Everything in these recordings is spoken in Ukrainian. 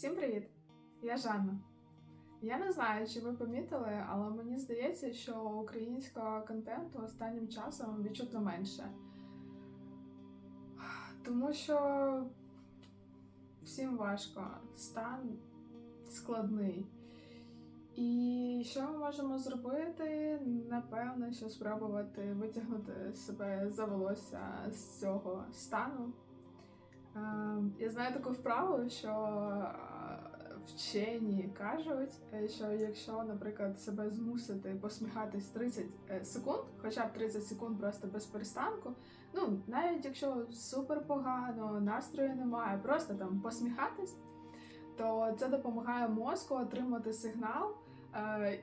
Всім привіт! Я Жанна. Я не знаю, чи ви помітили, але мені здається, що українського контенту останнім часом відчутно менше. Тому що всім важко, стан складний. І що ми можемо зробити? Напевно, що спробувати витягнути себе за волосся з цього стану. Е, Я знаю таку вправу, що е, вчені кажуть, е, що якщо, наприклад, себе змусити посміхатись 30 е, секунд, хоча б 30 секунд просто без перестанку, ну навіть якщо супер погано, настрою немає, просто там посміхатись, то це допомагає мозку отримати сигнал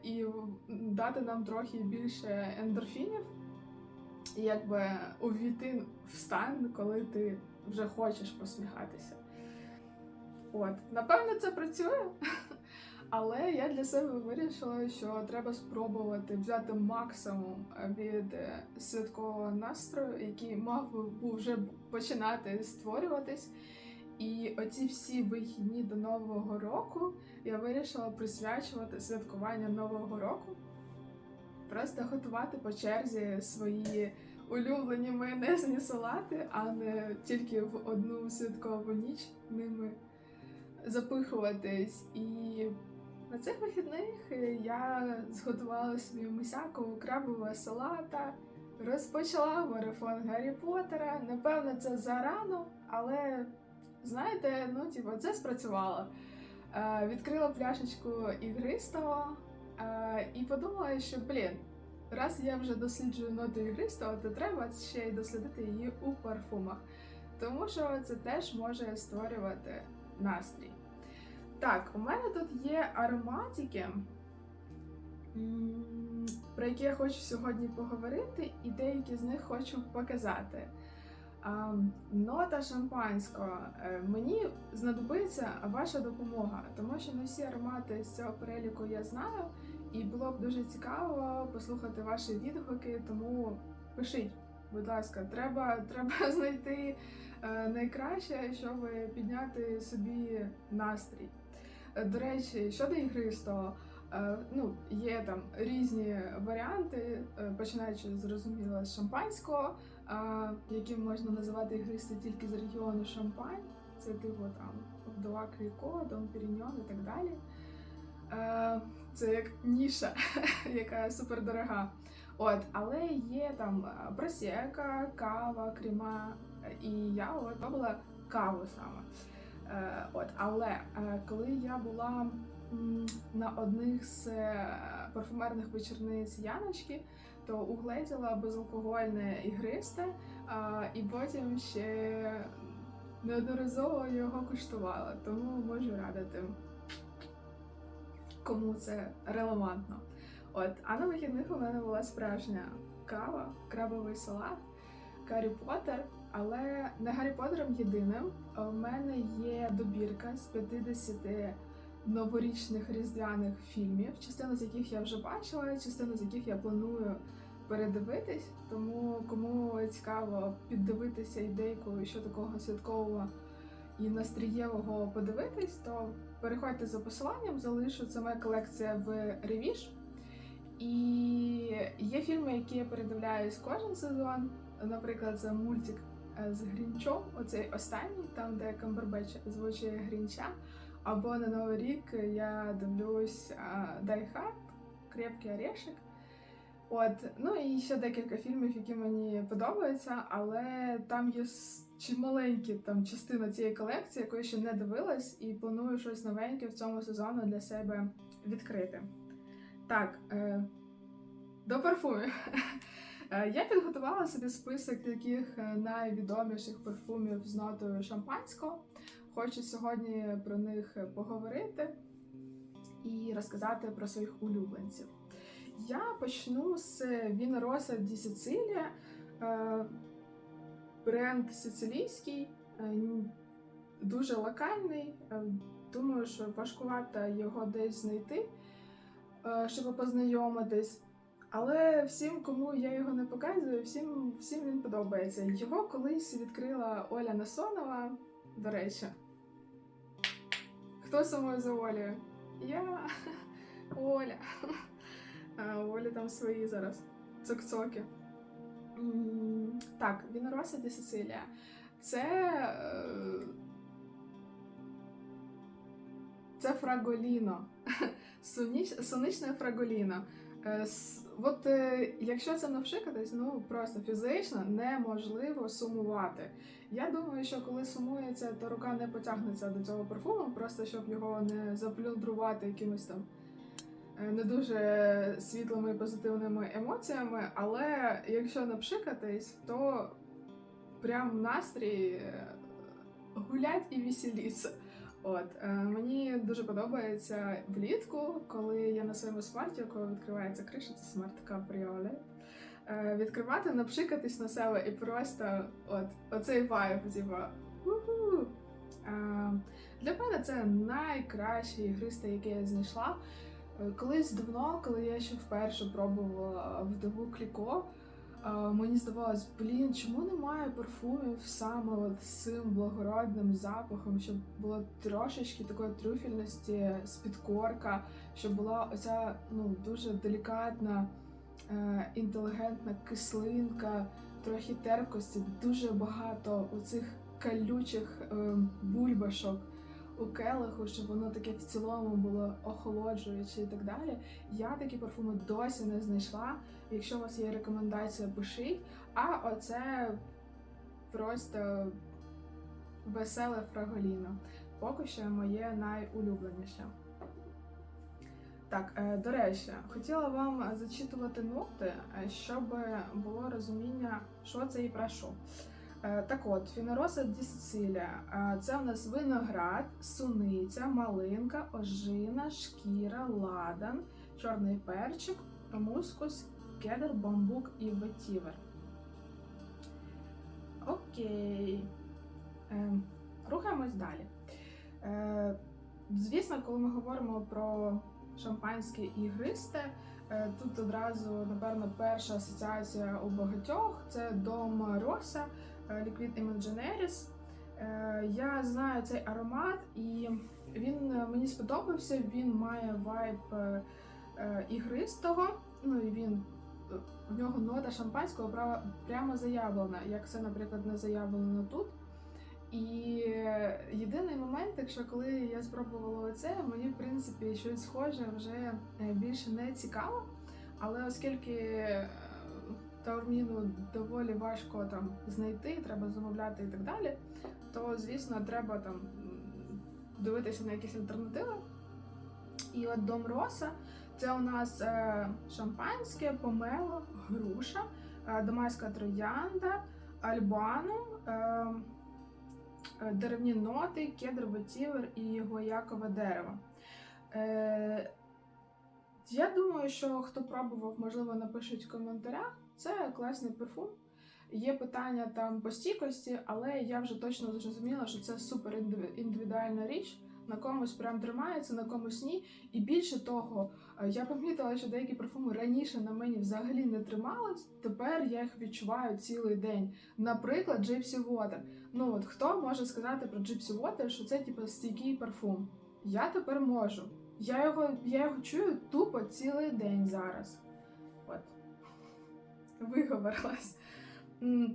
і дати нам трохи більше ендорфінів, і якби увійти в стан, коли ти вже хочеш посміхатися. От, напевно, це працює. Але я для себе вирішила, що треба спробувати взяти максимум від е, святкового настрою, який мав би вже починати створюватись. І оці всі вихідні до Нового року я вирішила присвячувати святкування Нового року. Просто готувати по черзі свої улюблені майонезні салати, а не тільки в одну святкову ніч ними запихуватись. І на цих вихідних я зготувала собі мисяку крабового салата, розпочала марафон Гаррі Поттера. Напевно, це зарано, але знаєте, ну типу, це спрацювало. Е, Відкрила пляшечку ігристого е, і подумала, що блін. Раз я вже досліджую ноти ігристого, то треба ще й дослідити її у парфумах, тому що це теж може створювати настрій. Так, у мене тут є ароматики, про які я хочу сьогодні поговорити, і деякі з них хочу показати. Нота шампанського. Е, Мені знадобиться ваша допомога, тому що не всі аромати з цього переліку я знаю, і було б дуже цікаво послухати ваші відгуки, тому пишіть, будь ласка, треба, треба знайти е, найкраще, щоб підняти собі настрій. Е, До речі, щодо ігристого, е, ну, є там різні варіанти, починаючи зрозуміло з шампанського, яким можна називати ігристи тільки з регіону Шампань. Це типу там Вдова Кріко, Дом Піріньон і так далі. Е, Це як ніша, яка супер дорога. От, але є там е, просека, кава, крема, е, і я от робила каву саме. Е, От, але коли я була на одних з парфумерних вечорниць Яночки, то угледіла безалкогольне ігристе, і потім ще неодноразово його куштувала, тому можу радити, кому це релевантно. От, а на вихідних у мене була справжня кава, крабовий салат, Гаррі Поттер, але не Гаррі Поттером єдиним. У мене є добірка з 50 новорічних різдвяних фільмів, частину з яких я вже бачила, частину з яких я планую передивитись. Тому кому цікаво піддивитися ідейку, що такого святкового і настрієвого подивитись, то переходьте за посиланням, залишу це моя колекція в Ревіж. І є фільми, які я передивляюсь кожен сезон. Наприклад, це мультик е, з Грінчом, оцей останній, там де Камбербеч звучить Грінча. Або на Новий рік я дивлюсь Die Hard, Крепкий орешек. От, ну і ще декілька фільмів, які мені подобаються, але там є с- чималенькі там частина цієї колекції, яку я ще не дивилась, і планую щось новеньке в цьому сезону для себе відкрити. Так, е, до парфумів. Е, Я підготувала собі список таких е, найвідоміших парфумів з нотою шампанського. Хочу сьогодні про них поговорити і розказати про своїх улюбленців. Я почну з Віна Роса Ді Сицилія, е, бренд сицилійський, е, дуже локальний. е, Думаю, що важкувато його десь знайти, е, щоб познайомитись. Але всім, кому я його не показую, всім, всім він подобається. Його колись відкрила Оля Насонова, до речі. Хто сумує за Олею? Я Оля. А, у Олі там свої зараз цок-цоки. Так, Вінороса ді Сицилія. Це. е, Це фраголіно. Сонячне фраголіно. Е, От е, якщо це навшикатись, ну просто фізично неможливо сумувати. Я думаю, що коли сумується, то рука не потягнеться до цього парфуму, просто щоб його не заплюндрувати якимось там не дуже світлими позитивними емоціями. Але якщо напшикатись, то прям настрій е, гулять і веселіться. От е, мені дуже подобається влітку, коли я на своєму смарті, у відкривається криша, це смарт капріолет. Е, відкривати, напшикатись на себе і просто от оцей вайб, типа. Е, для мене це найкращий ігристий, який я знайшла. Е, Колись давно, коли я ще вперше пробувала вдову кліко, е, мені здавалось, блін, чому немає парфумів саме от з цим благородним запахом, щоб було трошечки такої трюфельності з підкорка, щоб була оця ну дуже делікатна, е, інтелігентна кислинка, трохи терпкості, дуже багато оцих калючих е, бульбашок у келиху, щоб воно таке в цілому було охолоджуюче і так далі. Я такі парфуми досі не знайшла. Якщо у вас є рекомендація, пишіть. А оце просто веселе фраголіно. Поки що моє найулюбленіше. Так, е, до речі, хотіла вам зачитувати ноти, е, щоб було розуміння, що це і про що. Е, Так от, Фінороса ді Сицилія. Е, Це в нас виноград, суниця, малинка, ожина, шкіра, ладан, чорний перчик, мускус, кедр, бамбук і ветівер. Окей. Е, Рухаємось далі. Звісно, коли ми говоримо про шампанське і ігристе, е, тут одразу, напевно, перша асоціація у багатьох це дом Роса. Liquid Imagineris. Е, Я знаю цей аромат, і він е, мені сподобався. Він має вайб е, е, ігристого. Ну і він е, в нього нота шампанського прямо заявлена, як це, наприклад, не заявлено тут. І е, єдиний момент, якщо коли я спробувала це, мені в принципі щось схоже вже е, більше не цікаво. Але оскільки е, таурміну доволі важко там знайти, треба замовляти і так далі, то звісно треба там дивитися на якісь альтернативи. І от Дом Роса це у нас е, шампанське, помело, груша, е, домайська троянда, альбанум, е, деревні ноти, кедр, ветівер і гоякове дерево. Я думаю, що хто пробував, можливо, напишіть в коментарях. Це класний парфум. Є питання там по стійкості, але я вже точно зрозуміла, що це супер індивідуальна річ. На комусь прям тримається, на комусь ні. І більше того, е, я помітила, що деякі парфуми раніше на мені взагалі не тримались. Тепер я їх відчуваю цілий день. Наприклад, Gypsy Water. Ну от хто може сказати про Gypsy Water, що це типу стійкий парфум? Я тепер можу. Я його, я його чую тупо цілий день зараз. Виговорилась.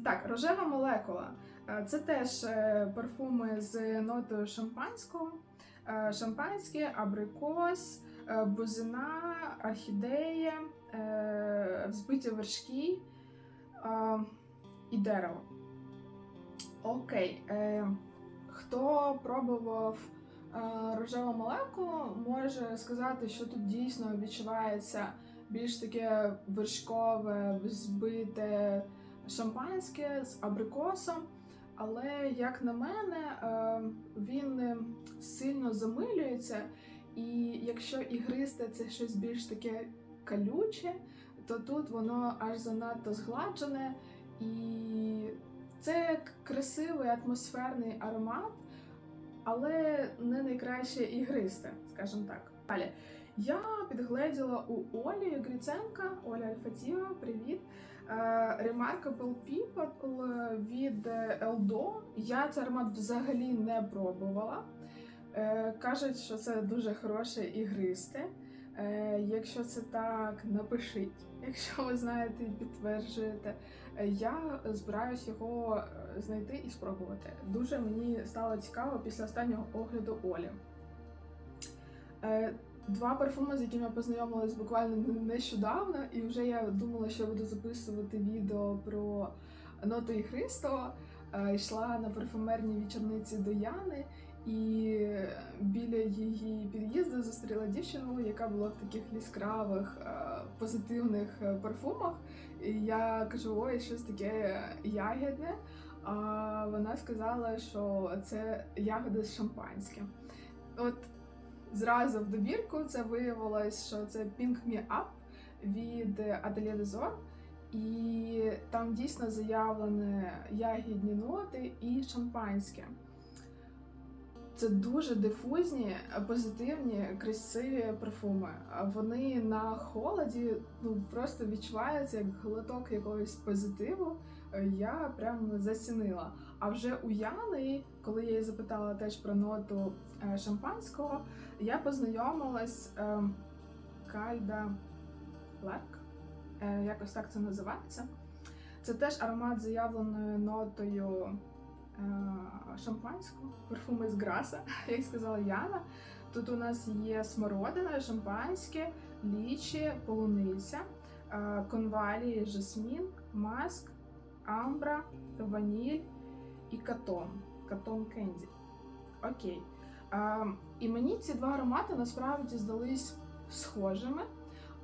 Так, рожева молекула. Е, Це теж е, парфуми з нотою шампанського. Е, Шампанське, абрикос, бузина, орхідея, взбиті вершки і дерево. Окей. Хто пробував рожеву молекулу, може сказати, що тут дійсно відчувається більш таке вершкове, взбите шампанське з абрикосом. Але, як на мене, е, він е, сильно замилюється, і якщо ігристе це щось більш таке калюче, то тут воно аж занадто згладжене, і це красивий атмосферний аромат, але не найкраще ігристе, скажімо так. Далі. Я підгледіла у Олі Гриценка, Оля Альфатіва, привіт. Е, Remarkable People від Eldo. Я цей аромат взагалі не пробувала. Е, кажуть, що це дуже хороше ігристе. Е, якщо це так, напишіть. Якщо ви знаєте і підтверджуєте, Е, я збираюсь його е, знайти і спробувати. Дуже мені стало цікаво після останнього огляду Олі. Два парфуми, з якими я познайомилась буквально нещодавно, і вже я думала, що я буду записувати відео про ноту і Христо. Е, Йшла на парфумерній вечорниці до Яни, і біля її під'їзду зустріла дівчину, яка була в таких яскравих е, позитивних е, парфумах. І я кажу, ой, щось таке ягідне. А вона сказала, що це ягоди з шампанським. От зразу в добірку це виявилось, що це Pink Me Up від Atelier des І там дійсно заявлені ягідні ноти і шампанське. Це дуже дифузні, позитивні, красиві парфуми. Вони на холоді ну просто відчуваються як глоток якогось позитиву. Я прям зацінила. А вже у Яни, коли я її запитала теж про ноту е, шампанського, я познайомилась е, Кальда Лек, е, якось так це називається. Це теж аромат з заявленою нотою е, шампанського, парфуми з Граса, як сказала Яна. Тут у нас є смородина, шампанське, лічі, полуниця, е, конвалії, жасмін, маск, амбра, ваніль і катон. Катон кенді. Окей. Е, і мені ці два аромати насправді здались схожими.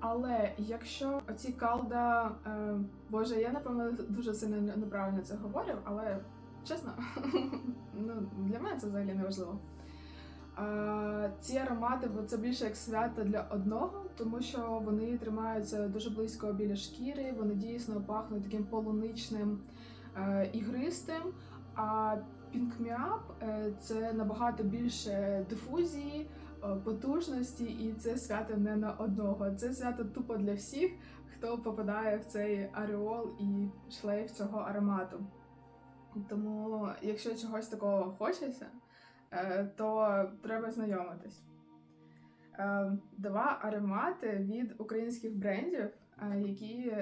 Але якщо оці калда, е, боже, я напевно дуже сильно неправильно це говорю, але чесно, ну, для мене це взагалі не важливо. Е, ці аромати бо це більше як свято для одного, тому що вони тримаються дуже близько біля шкіри, вони дійсно пахнуть таким полуничним е, ігристим. А Up е, це набагато більше дифузії, е, потужності, і це свято не на одного. Це свято тупо для всіх, хто попадає в цей ареол і шлейф цього аромату. Тому, якщо чогось такого хочеться, е, то треба знайомитись. Два аромати від українських брендів, які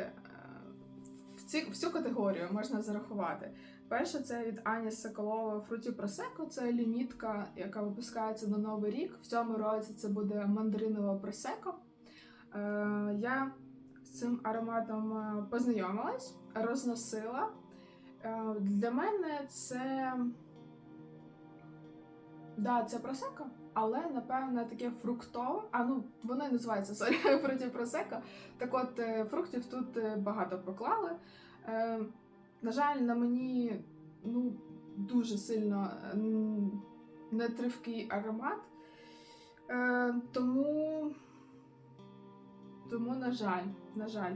в цю категорію можна зарахувати. Перше це від Ані Соколова Фруті Просеко. Це лімітка, яка випускається на Новий рік. В цьому році це буде мандаринова просеко. Е, я з цим ароматом е, познайомилась, розносила. Е, для мене це. Да, це просеко, але напевно таке фруктове. А ну воно і називається сорі, фруті просеко. Так от е, фруктів тут е, багато поклали. На жаль, на мені ну, дуже сильно м, нетривкий аромат. Е, тому, тому, на жаль, на жаль.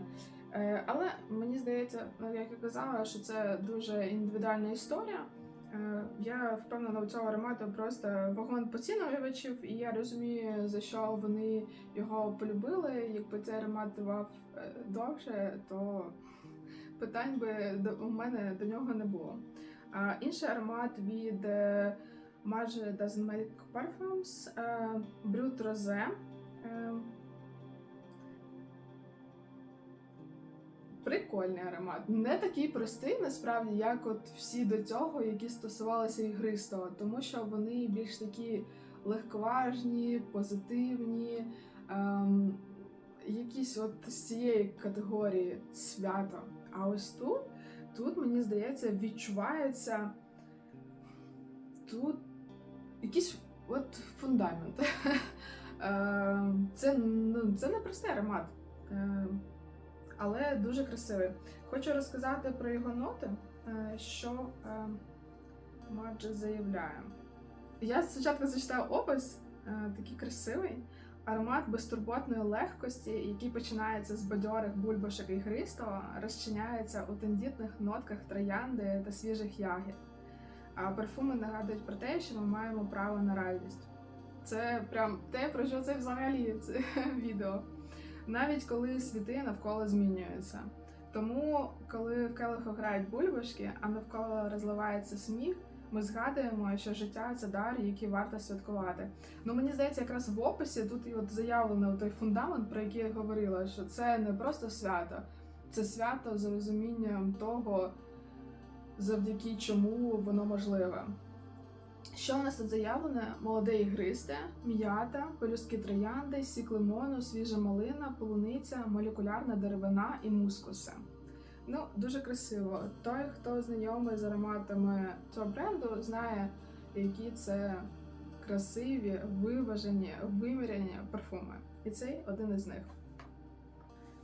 Е, але мені здається, ну, як я казала, що це дуже індивідуальна історія. Е, я впевнена у цього аромату просто вагон поцінювачів, і я розумію, за що вони його полюбили. Якби цей аромат тривав е, довше, то питань би у мене до нього не було. А, інший аромат від е, Marge Doesn't Make Parfums е, Brut Rosé. Е, Прикольний аромат. Не такий простий, насправді, як от всі до цього, які стосувалися ігристого, тому що вони більш такі легковажні, позитивні, ем, якісь от з цієї категорії свято. А ось тут, тут, мені здається, відчувається тут якийсь от фундамент. Ем, Це, ну, це не простий аромат. Ем, але дуже красивий. Хочу розказати про його ноти, е, що е, Маджа заявляє. Я спочатку зачитаю опис, е, такий красивий. Аромат безтурботної легкості, який починається з бадьорих бульбашок і гристого, розчиняється у тендітних нотках троянди та свіжих ягід. А парфуми нагадують про те, що ми маємо право на радість. Це прям те, про що це взагалі це відео навіть коли світи навколо змінюються. Тому, коли в келиху грають бульбашки, а навколо розливається сміх, ми згадуємо, що життя це дар, який варто святкувати. Ну мені здається, якраз в описі тут і от заявлено той фундамент, про який я говорила, що це не просто свято, це свято за розумінням того, завдяки чому воно можливе. Що у нас тут заявлене? Молоде ігристе, м'ята, пелюстки троянди, сік лимону, свіжа малина, полуниця, молекулярна деревина і мускуси. Ну, дуже красиво. Той, хто знайомий з ароматами цього бренду, знає, які це красиві, виважені, виміряні парфуми. І цей один із них.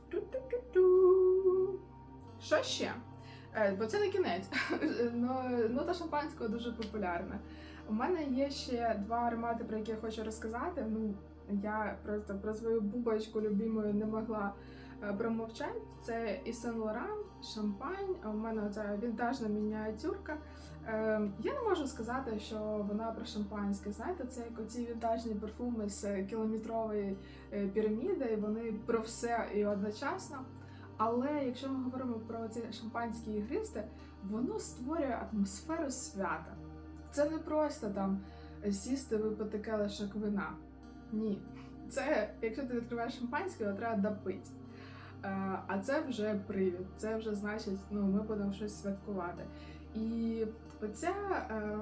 Ту-ту-ту-ту. Що ще? Е, Бо це не кінець. Ну, Нота шампанського дуже популярна. У мене є ще два аромати, про які я хочу розказати. Ну, я просто про свою бубочку любимою не могла промовчати. Це і Saint Laurent, шампань. У мене ця вінтажна мініатюрка. Е, я не можу сказати, що вона про шампанське. Знаєте, це як оці вінтажні парфуми з кілометрової е, піраміди, вони про все і одночасно. Але якщо ми говоримо про ці шампанські ігристи, воно створює атмосферу свята. Це не просто там сісти, випити келишок вина. Ні. Це, якщо ти відкриваєш шампанське, то треба допити. Е, А це вже привід. Це вже значить, ну ми будемо щось святкувати. І оця е,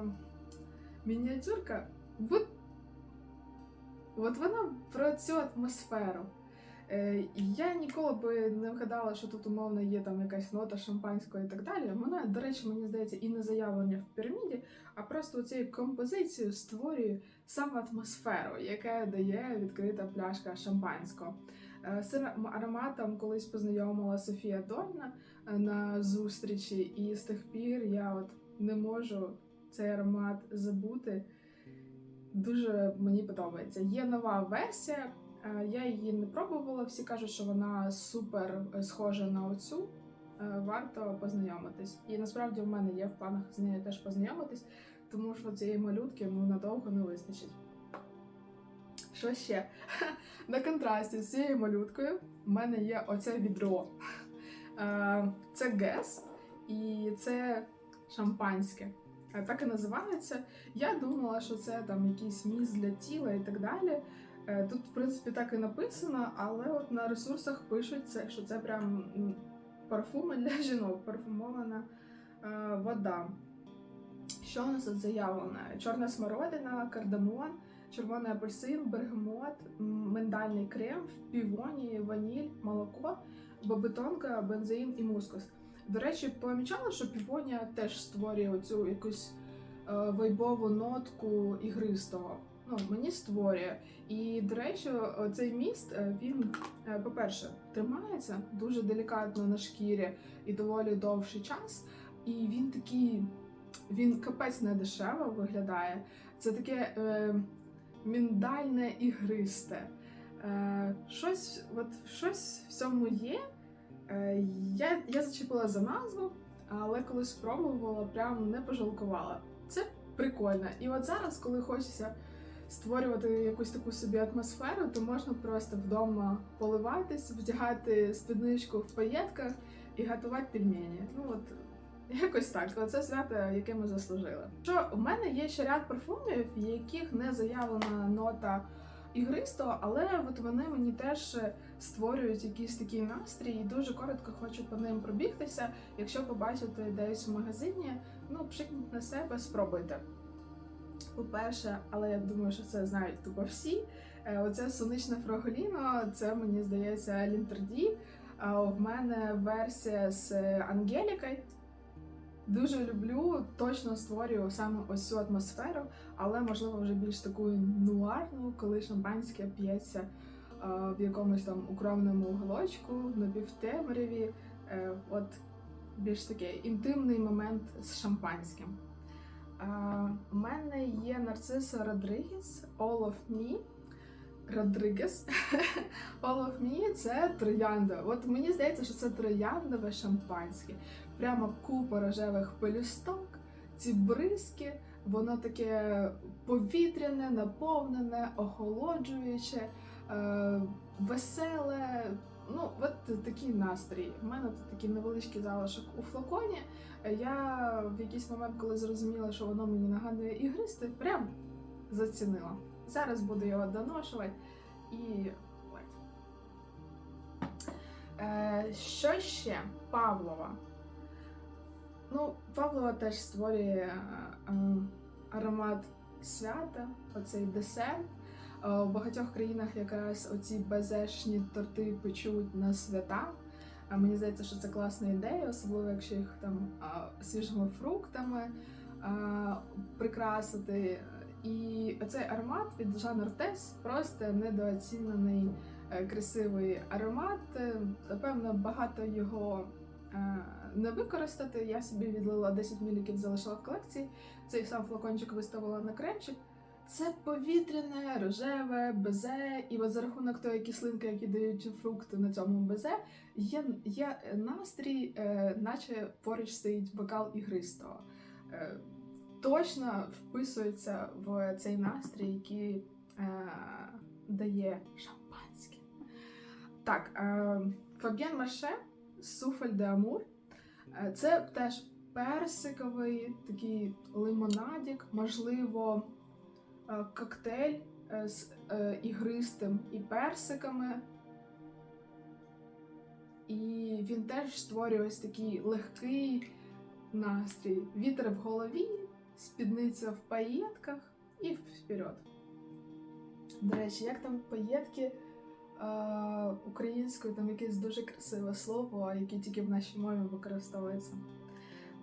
мініатюрка, от, от вона про цю атмосферу. Е, Я ніколи би не вгадала, що тут умовно є там якась нота шампанського і так далі. Вона, до речі, мені здається, і не заявлення в піраміді, а просто цією композицією створює саме атмосферу, яка дає відкрита пляшка шампанського. Е, З цим ароматом колись познайомила Софія Дольна е, на зустрічі, і з тих пір я от не можу цей аромат забути. Дуже мені подобається. Є нова версія. Е, Я її не пробувала. Всі кажуть, що вона супер е, схожа на оцю. Е, Варто познайомитись. І насправді в мене є в планах з нею теж познайомитись, тому що цієї малютки ну надовго не вистачить. Що ще? На контрасті з цією малюткою в мене є оце відро. Е, Це гес і це шампанське. Е, Так і називається. Я думала, що це там якийсь міст для тіла і так далі. Е, Тут, в принципі, так і написано, але от на ресурсах пишуть що це прям парфуми для жінок, парфумована вода. Що у нас тут заявлено? Чорна смородина, кардамон, червоний апельсин, бергамот, миндальний крем, півоні, ваніль, молоко, бобитонка, бензин і мускус. До речі, помічала, що півонія теж створює оцю якусь е, вайбову нотку ігристого. Ну, мені створює. І, до речі, цей міст е, він, е, по-перше, тримається дуже делікатно на шкірі і доволі довший час. І він такий, він капець не дешево виглядає. Це таке е, міндальне ігристе. Е, щось, от, щось в цьому є. Е, я, я зачепила за назву, але коли спробувала, прям не пожалкувала. Це прикольно. І от зараз, коли хочеться створювати якусь таку собі атмосферу, то можна просто вдома поливатись, вдягати спідничку в паєтках і готувати пельмені. Ну от якось так. Оце свято, яке ми заслужили. Що у мене є ще ряд парфумів, в яких не заявлена нота ігристого, але от вони мені теж створюють якийсь такий настрій, і дуже коротко хочу по ним пробігтися. Якщо побачите десь в магазині, ну пшикніть на себе, спробуйте. По-перше, але я думаю, що це знають тупо всі. е, Оце сонячне фраголіно, це мені здається Лінтерді. А в мене версія з Ангелікою. Дуже люблю, точно створюю саме ось цю атмосферу, але можливо вже більш таку нуарну, коли шампанське п'ється е, в якомусь там укромному уголочку, в напівтемряві. Е, От більш такий інтимний момент з шампанським. Е, У мене є нарциса Родригес All of Me. Родригес. Of це троянда. От мені здається, що це трояндове шампанське. Прямо купа рожевих пелюсток, ці бризки, воно таке повітряне, наповнене, охолоджуюче, е, веселе, ну, от такий настрій. У мене тут такий невеличкий залишок у флаконі. Я в якийсь момент, коли зрозуміла, що воно мені нагадує ігристи, прям зацінила. Зараз буду його доношувати і. Е, що ще? Павлова. Ну, Павлова теж створює е, е, аромат свята, оцей десерт. Е, У багатьох країнах якраз оці безешні торти печуть на свята. А мені здається, що це класна ідея, особливо якщо їх там свіжими фруктами а, прикрасити. І оцей аромат від Жан Ортес просто недооцінений е, красивий аромат. Е, Напевно, багато його е, не використати. Я собі відлила 10 мл, залишила в колекції. Цей сам флакончик виставила на кремчик. Це повітряне, рожеве, безе, і от за рахунок тої кислинки, які дають фрукти на цьому безе, є, є настрій, е, наче поруч стоїть бокал ігристого. Е, точно вписується в цей настрій, який е, дає шампанське. Так, е, Фаб'єн Маше Суфель де Амур. Е, Це теж персиковий такий лимонадік, можливо, е, коктейль е, з ігристим і персиками. І він теж створює ось такий легкий настрій. Вітер в голові, спідниця в паєтках і вперед. До речі, як там паєтки е, українською, там якесь дуже красиве слово, яке тільки в нашій мові використовується.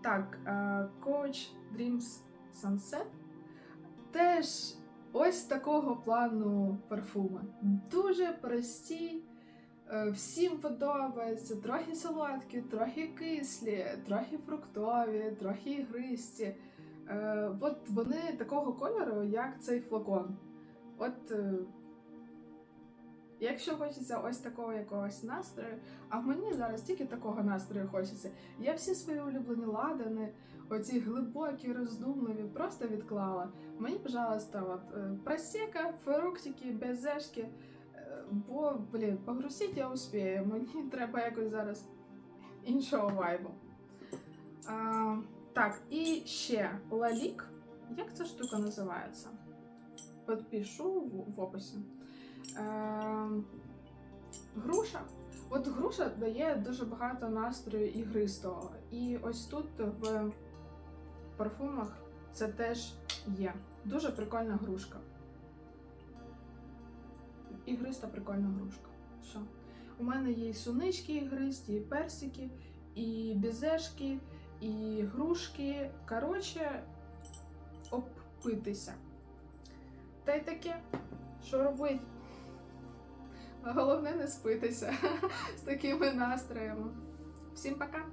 Так, е, Coach Dreams Sunset теж ось такого плану парфуми. Дуже прості. Е, Всім подобається трохи солодкі, трохи кислі, трохи фруктові, трохи ігристі. Е, От вони такого кольору, як цей флакон. От е, якщо хочеться ось такого якогось настрою, а мені зараз тільки такого настрою хочеться. Я всі свої улюблені ладани, оці глибокі, роздумливі, просто відклала. Мені, пожалуйста, от е, просека, фруктики, безешки. Е, Бо, блін, погрузити я успію. Мені треба якось зараз іншого вайбу. А, так, і ще лалік. Як ця штука називається? Підпишу в, описі. Е, груша. От груша дає дуже багато настрою ігристого. І ось тут в парфумах це теж є. Дуже прикольна грушка. Ігриста прикольна грушка. Що? У мене є і сунички ігристі, і персики, і бізешки, і грушки. Коротше, обпитися. Та й таке, що робити? Головне не спитися з такими настроями. Всім пока!